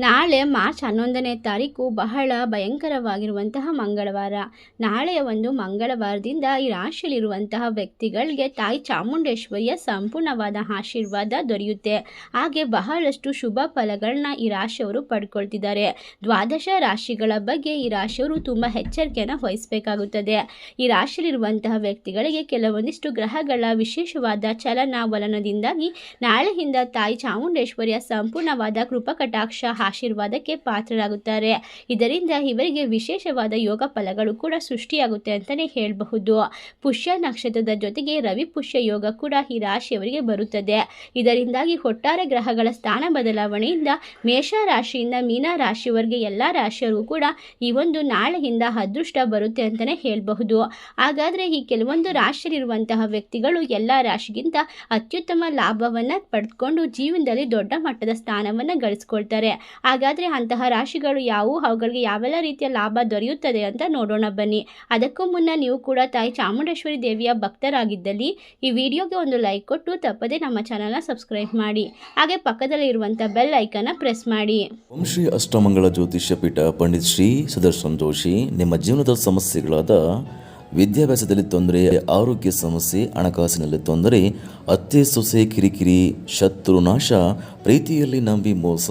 ನಾಳೆ ಮಾರ್ಚ್ ಹನ್ನೊಂದನೇ ತಾರೀಕು ಬಹಳ ಭಯಂಕರವಾಗಿರುವಂತಹ ಮಂಗಳವಾರ. ನಾಳೆಯ ಒಂದು ಮಂಗಳವಾರದಿಂದ ಈ ರಾಶಿಯಲ್ಲಿರುವಂತಹ ವ್ಯಕ್ತಿಗಳಿಗೆ ತಾಯಿ ಚಾಮುಂಡೇಶ್ವರಿಯ ಸಂಪೂರ್ಣವಾದ ಆಶೀರ್ವಾದ ದೊರೆಯುತ್ತೆ. ಹಾಗೆ ಬಹಳಷ್ಟು ಶುಭ ಫಲಗಳನ್ನ ಈ ರಾಶಿಯವರು ಪಡ್ಕೊಳ್ತಿದ್ದಾರೆ. ದ್ವಾದಶ ರಾಶಿಗಳ ಬಗ್ಗೆ ಈ ರಾಶಿಯವರು ತುಂಬ ಎಚ್ಚರಿಕೆಯನ್ನು ವಹಿಸಬೇಕಾಗುತ್ತದೆ. ಈ ರಾಶಿಯಲ್ಲಿರುವಂತಹ ವ್ಯಕ್ತಿಗಳಿಗೆ ಕೆಲವೊಂದಿಷ್ಟು ಗ್ರಹಗಳ ವಿಶೇಷವಾದ ಚಲನವಲನದಿಂದಾಗಿ ನಾಳೆಯಿಂದ ತಾಯಿ ಚಾಮುಂಡೇಶ್ವರಿಯ ಸಂಪೂರ್ಣವಾದ ಕೃಪಕಟಾಕ್ಷ ಆಶೀರ್ವಾದಕ್ಕೆ ಪಾತ್ರರಾಗುತ್ತಾರೆ. ಇದರಿಂದ ಇವರಿಗೆ ವಿಶೇಷವಾದ ಯೋಗ ಫಲಗಳು ಕೂಡ ಸೃಷ್ಟಿಯಾಗುತ್ತೆ ಅಂತಲೇ ಹೇಳಬಹುದು. ಪುಷ್ಯ ನಕ್ಷತ್ರದ ಜೊತೆಗೆ ರವಿ ಪುಷ್ಯ ಯೋಗ ಕೂಡ ಈ ರಾಶಿಯವರಿಗೆ ಬರುತ್ತದೆ. ಇದರಿಂದಾಗಿ ಒಟ್ಟಾರೆ ಗ್ರಹಗಳ ಸ್ಥಾನ ಬದಲಾವಣೆಯಿಂದ ಮೇಷ ರಾಶಿಯಿಂದ ಮೀನ ರಾಶಿಯವರೆಗೆ ಎಲ್ಲ ರಾಶಿಯವರು ಕೂಡ ಈ ಒಂದು ನಾಳೆಯಿಂದ ಅದೃಷ್ಟ ಬರುತ್ತೆ ಅಂತಲೇ ಹೇಳಬಹುದು. ಹಾಗಾದರೆ ಈ ಕೆಲವೊಂದು ರಾಶಿಯಲ್ಲಿರುವಂತಹ ವ್ಯಕ್ತಿಗಳು ಎಲ್ಲ ರಾಶಿಗಿಂತ ಅತ್ಯುತ್ತಮ ಲಾಭವನ್ನು ಪಡೆದುಕೊಂಡು ಜೀವನದಲ್ಲಿ ದೊಡ್ಡ ಮಟ್ಟದ ಸ್ಥಾನವನ್ನು ಗಳಿಸ್ಕೊಳ್ತಾರೆ. ಹಾಗಾದರೆ ಅಂತಹ ರಾಶಿಗಳು ಯಾವುವು? ಅವುಗಳಿಗೆ ಯಾವೆಲ್ಲ ರೀತಿಯ ಲಾಭ ದೊರೆಯುತ್ತದೆ ಅಂತ ನೋಡೋಣ ಬನ್ನಿ. ಅದಕ್ಕೂ ಮುನ್ನ ನೀವು ಕೂಡ ತಾಯಿ ಚಾಮುಂಡೇಶ್ವರಿ ದೇವಿಯ ಭಕ್ತರಾಗಿದ್ದಲ್ಲಿ ಈ ವಿಡಿಯೋಗೆ ಒಂದು ಲೈಕ್ ಕೊಟ್ಟು ತಪ್ಪದೆ ನಮ್ಮ ಚಾನಲ್ನ ಸಬ್ಸ್ಕ್ರೈಬ್ ಮಾಡಿ. ಹಾಗೆ ಪಕ್ಕದಲ್ಲಿ ಇರುವಂಥ ಬೆಲ್ ಐಕನ್ನ ಪ್ರೆಸ್ ಮಾಡಿ. ಓಂ ಶ್ರೀ ಅಷ್ಟಮಂಗಳ ಜ್ಯೋತಿಷ್ಯ ಪೀಠ ಪಂಡಿತ್ ಶ್ರೀ ಸುದರ್ಶನ್ ಜೋಶಿ, ನಿಮ್ಮ ಜೀವನದ ಸಮಸ್ಯೆಗಳಾದ ವಿದ್ಯಾಭ್ಯಾಸದಲ್ಲಿ ತೊಂದರೆ, ಆರೋಗ್ಯ ಸಮಸ್ಯೆ, ಹಣಕಾಸಿನಲ್ಲಿ ತೊಂದರೆ, ಅತ್ತೆ ಸೊಸೆ ಕಿರಿಕಿರಿ, ಶತ್ರು ನಾಶ, ಪ್ರೀತಿಯಲ್ಲಿ ನಂಬಿ ಮೋಸ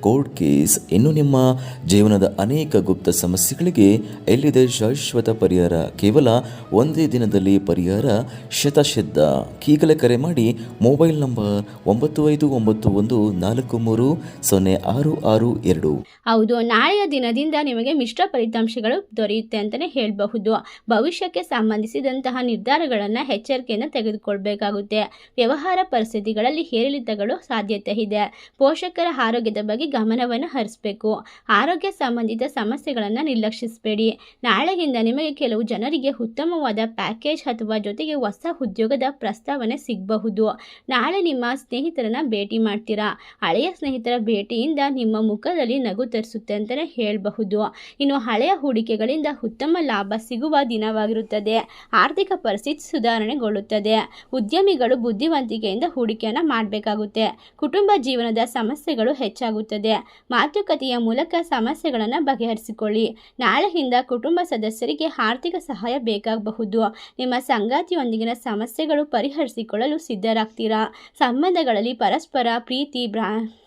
ಕೋರ್ಟ್ ಕೇಸ್ ಇನ್ನು ನಿಮ್ಮ ಜೀವನದ ಅನೇಕ ಗುಪ್ತ ಸಮಸ್ಯೆಗಳಿಗೆ ಎಲ್ಲಿದೆ ಶಾಶ್ವತ ಪರಿಹಾರ? ಕೇವಲ ಒಂದೇ ದಿನದಲ್ಲಿ ಪರಿಹಾರ? ಶತಸಿದ್ಧ ಈಗಲೇ ಕರೆ ಮಾಡಿ ಮೊಬೈಲ್ ನಂಬರ್ ಒಂಬತ್ತು ಐದು ಒಂಬತ್ತು ಒಂದು ನಾಲ್ಕು ಮೂರು ಸೊನ್ನೆ ಆರು ಆರು ಎರಡು. ಹೌದು, ನಾಳೆಯ ದಿನದಿಂದ ನಿಮಗೆ ಮಿಶ್ರ ಫಲಿತಾಂಶಗಳು ದೊರೆಯುತ್ತೆ ಅಂತಲೇ ಹೇಳಬಹುದು. ಭವಿಷ್ಯಕ್ಕೆ ಸಂಬಂಧಿಸಿದಂತಹ ನಿರ್ಧಾರಗಳನ್ನು ಎಚ್ಚರಿಕೆಯಿಂದ ತೆಗೆದುಕೊಳ್ಬೇಕಾಗುತ್ತೆ. ವ್ಯವಹಾರ ಪರಿಸ್ಥಿತಿಗಳಲ್ಲಿ ಏರಿಳಿತಗಳು ಸಾಧ್ಯತೆ ಇದೆ. ಪೋಷಕರ ಆರೋಗ್ಯದ ಬಗ್ಗೆ ಗಮನವನ್ನು ಹರಿಸಬೇಕು. ಆರೋಗ್ಯ ಸಂಬಂಧಿತ ಸಮಸ್ಯೆಗಳನ್ನು ನಿರ್ಲಕ್ಷಿಸಬೇಡಿ. ನಾಳೆಯಿಂದ ನಿಮಗೆ ಕೆಲವು ಜನರಿಗೆ ಉತ್ತಮವಾದ ಪ್ಯಾಕೇಜ್ ಅಥವಾ ಜೊತೆಗೆ ಹೊಸ ಉದ್ಯೋಗದ ಪ್ರಸ್ತಾವನೆ ಸಿಗಬಹುದು. ನಾಳೆ ನಿಮ್ಮ ಸ್ನೇಹಿತರನ್ನ ಭೇಟಿ ಮಾಡ್ತೀರಾ? ಹಳೆಯ ಸ್ನೇಹಿತರ ಭೇಟಿಯಿಂದ ನಿಮ್ಮ ಮುಖದಲ್ಲಿ ನಗು ತರಿಸುತ್ತೆ ಅಂತಲೇ ಹೇಳಬಹುದು. ಇನ್ನು ಹಳೆಯ ಹೂಡಿಕೆಗಳಿಂದ ಉತ್ತಮ ಲಾಭ ಸಿಗುವ ದಿನವಾಗಿರುತ್ತದೆ. ಆರ್ಥಿಕ ಪರಿಸ್ಥಿತಿ ಸುಧಾರಣೆಗೊಳ್ಳುತ್ತದೆ. ಉದ್ಯಮಿಗಳು ಬುದ್ಧಿವಂತಿಕೆಯಿಂದ ಹೂಡಿಕೆಯನ್ನು ಮಾಡಬೇಕಾಗುತ್ತೆ. ಕುಟುಂಬ ಜೀವನದ ಸಮಸ್ಯೆಗಳು ಹೆಚ್ಚಾಗುತ್ತದೆ ಮಾತುಕತೆಯ ಮೂಲಕ ಸಮಸ್ಯೆಗಳನ್ನು ಬಗೆಹರಿಸಿಕೊಳ್ಳಿ. ನಾಳೆಯಿಂದ ಕುಟುಂಬ ಸದಸ್ಯರಿಗೆ ಆರ್ಥಿಕ ಸಹಾಯ ಬೇಕಾಗಬಹುದು. ನಿಮ್ಮ ಸಂಗಾತಿಯೊಂದಿಗಿನ ಸಮಸ್ಯೆಗಳು ಪರಿಹರಿಸಿಕೊಳ್ಳಲು ಸಿದ್ಧರಾಗ್ತೀರಾ? ಸಂಬಂಧಗಳಲ್ಲಿ ಪರಸ್ಪರ ಪ್ರೀತಿ, ಬ್ರಾ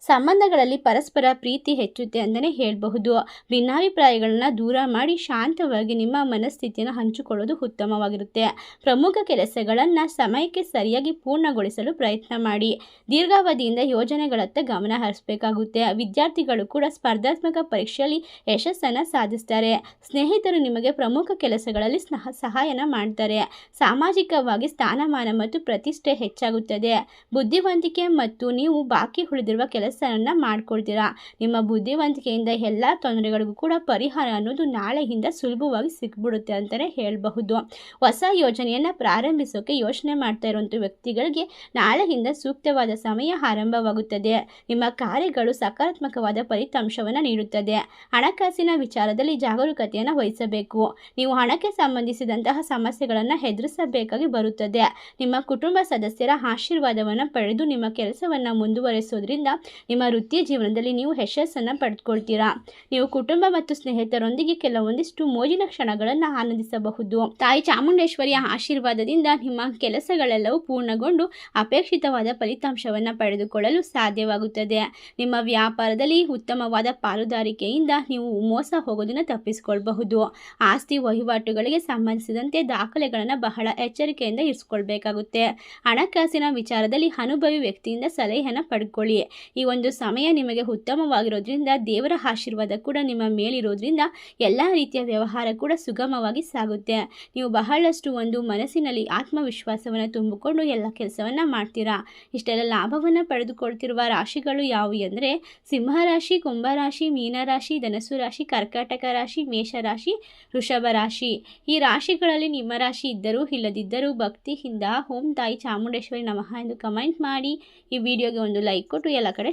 ಸಂಬಂಧಗಳಲ್ಲಿ ಪರಸ್ಪರ ಪ್ರೀತಿ ಹೆಚ್ಚುತ್ತೆ ಅಂತಲೇ ಹೇಳಬಹುದು. ಭಿನ್ನಾಭಿಪ್ರಾಯಗಳನ್ನ ದೂರ ಮಾಡಿ ಶಾಂತವಾಗಿ ನಿಮ್ಮ ಮನಸ್ಥಿತಿಯನ್ನು ಹಂಚಿಕೊಳ್ಳೋದು ಉತ್ತಮವಾಗಿರುತ್ತೆ. ಪ್ರಮುಖ ಕೆಲಸಗಳನ್ನು ಸಮಯಕ್ಕೆ ಸರಿಯಾಗಿ ಪೂರ್ಣಗೊಳಿಸಲು ಪ್ರಯತ್ನ ಮಾಡಿ. ದೀರ್ಘಾವಧಿಯಿಂದ ಯೋಜನೆಗಳತ್ತ ಗಮನ ಹರಿಸಬೇಕಾಗುತ್ತೆ. ವಿದ್ಯಾರ್ಥಿಗಳು ಕೂಡ ಸ್ಪರ್ಧಾತ್ಮಕ ಪರೀಕ್ಷೆಯಲ್ಲಿ ಯಶಸ್ಸನ್ನು ಸಾಧಿಸ್ತಾರೆ. ಸ್ನೇಹಿತರು ನಿಮಗೆ ಪ್ರಮುಖ ಕೆಲಸಗಳಲ್ಲಿ ಸ್ನ- ಸಹಾಯನ ಮಾಡ್ತಾರೆ. ಸಾಮಾಜಿಕವಾಗಿ ಸ್ಥಾನಮಾನ ಮತ್ತು ಪ್ರತಿಷ್ಠೆ ಹೆಚ್ಚಾಗುತ್ತದೆ. ಬುದ್ಧಿವಂತಿಕೆ ಮತ್ತು ನೀವು ಬಾಕಿ ಉಳಿದಿರುವ ಕೆಲಸವನ್ನು ಮಾಡ್ಕೊಳ್ತೀರಾ? ನಿಮ್ಮ ಬುದ್ಧಿವಂತಿಕೆಯಿಂದ ಎಲ್ಲ ತೊಂದರೆಗಳಿಗೂ ಕೂಡ ಪರಿಹಾರ ಅನ್ನೋದು ನಾಳೆಯಿಂದ ಸುಲಭವಾಗಿ ಸಿಕ್ಬಿಡುತ್ತೆ ಅಂತಲೇ ಹೇಳಬಹುದು. ಹೊಸ ಯೋಜನೆಯನ್ನು ಪ್ರಾರಂಭಿಸೋಕೆ ಯೋಚನೆ ಮಾಡ್ತಾ ಇರುವಂಥ ವ್ಯಕ್ತಿಗಳಿಗೆ ನಾಳೆಯಿಂದ ಸೂಕ್ತವಾದ ಸಮಯ ಆರಂಭವಾಗುತ್ತದೆ. ನಿಮ್ಮ ಕಾರ್ಯಗಳು ಸಕಾರಾತ್ಮಕವಾದ ಫಲಿತಾಂಶವನ್ನು ನೀಡುತ್ತದೆ. ಹಣಕಾಸಿನ ವಿಚಾರದಲ್ಲಿ ಜಾಗರೂಕತೆಯನ್ನು ವಹಿಸಬೇಕು. ನೀವು ಹಣಕ್ಕೆ ಸಂಬಂಧಿಸಿದಂತಹ ಸಮಸ್ಯೆಗಳನ್ನು ಎದುರಿಸಬೇಕಾಗಿ ಬರುತ್ತದೆ. ನಿಮ್ಮ ಕುಟುಂಬ ಸದಸ್ಯರ ಆಶೀರ್ವಾದವನ್ನು ಪಡೆದು ನಿಮ್ಮ ಕೆಲಸವನ್ನು ಮುಂದುವರಿಸೋದ್ರಿಂದ ನಿಮ್ಮ ವೃತ್ತಿ ಜೀವನದಲ್ಲಿ ನೀವು ಯಶಸ್ಸನ್ನು ಪಡೆದುಕೊಳ್ತೀರಾ? ನೀವು ಕುಟುಂಬ ಮತ್ತು ಸ್ನೇಹಿತರೊಂದಿಗೆ ಕೆಲವೊಂದಿಷ್ಟು ಮೋಜಿನ ಕ್ಷಣಗಳನ್ನು ಆನಂದಿಸಬಹುದು. ತಾಯಿ ಚಾಮುಂಡೇಶ್ವರಿಯ ಆಶೀರ್ವಾದದಿಂದ ನಿಮ್ಮ ಕೆಲಸಗಳೆಲ್ಲವೂ ಪೂರ್ಣಗೊಂಡು ಅಪೇಕ್ಷಿತವಾದ ಫಲಿತಾಂಶವನ್ನು ಪಡೆದುಕೊಳ್ಳಲು ಸಾಧ್ಯವಾಗುತ್ತದೆ. ನಿಮ್ಮ ವ್ಯಾಪಾರದಲ್ಲಿ ಉತ್ತಮವಾದ ಪಾಲುದಾರಿಕೆಯಿಂದ ನೀವು ಮೋಸ ಹೋಗೋದನ್ನು ತಪ್ಪಿಸಿಕೊಳ್ಬಹುದು. ಆಸ್ತಿ ವಹಿವಾಟುಗಳಿಗೆ ಸಂಬಂಧಿಸಿದಂತೆ ದಾಖಲೆಗಳನ್ನು ಬಹಳ ಎಚ್ಚರಿಕೆಯಿಂದ ಇರಿಸಿಕೊಳ್ಬೇಕಾಗುತ್ತೆ. ಹಣಕಾಸಿನ ವಿಚಾರದಲ್ಲಿ ಅನುಭವಿ ವ್ಯಕ್ತಿಯಿಂದ ಸಲಹೆಯನ್ನು ಪಡ್ಕೊಳ್ಳಿ. ಈ ಒಂದು ಸಮಯ ನಿಮಗೆ ಉತ್ತಮವಾಗಿರೋದ್ರಿಂದ, ದೇವರ ಆಶೀರ್ವಾದ ಕೂಡ ನಿಮ್ಮ ಮೇಲಿರೋದ್ರಿಂದ ಎಲ್ಲ ರೀತಿಯ ವ್ಯವಹಾರ ಕೂಡ ಸುಗಮವಾಗಿ ಸಾಗುತ್ತೆ. ನೀವು ಬಹಳಷ್ಟು ಒಂದು ಮನಸ್ಸಿನಲ್ಲಿ ಆತ್ಮವಿಶ್ವಾಸವನ್ನು ತುಂಬಿಕೊಂಡು ಎಲ್ಲ ಕೆಲಸವನ್ನು ಮಾಡ್ತೀರಾ? ಇಷ್ಟೆಲ್ಲ ಲಾಭವನ್ನು ಪಡೆದುಕೊಳ್ತಿರುವ ರಾಶಿಗಳು ಯಾವುವು ಎಂದರೆ, ಸಿಂಹರಾಶಿ, ಕುಂಭರಾಶಿ, ಮೀನರಾಶಿ ಧನಸು ರಾಶಿ ಕರ್ಕಾಟಕ ರಾಶಿ, ಮೇಷರಾಶಿ, ವೃಷಭ ರಾಶಿ. ಈ ರಾಶಿಗಳಲ್ಲಿ ನಿಮ್ಮ ರಾಶಿ ಇದ್ದರೂ ಇಲ್ಲದಿದ್ದರೂ ಭಕ್ತಿಯಿಂದ ಓಂ ತಾಯಿ ಚಾಮುಂಡೇಶ್ವರಿ ನಮಃ ಎಂದು ಕಮೆಂಟ್ ಮಾಡಿ ಈ ವಿಡಿಯೋಗೆ ಒಂದು ಲೈಕ್ ಕೊಟ್ಟು ಎಲ್ಲ ಕಡೆ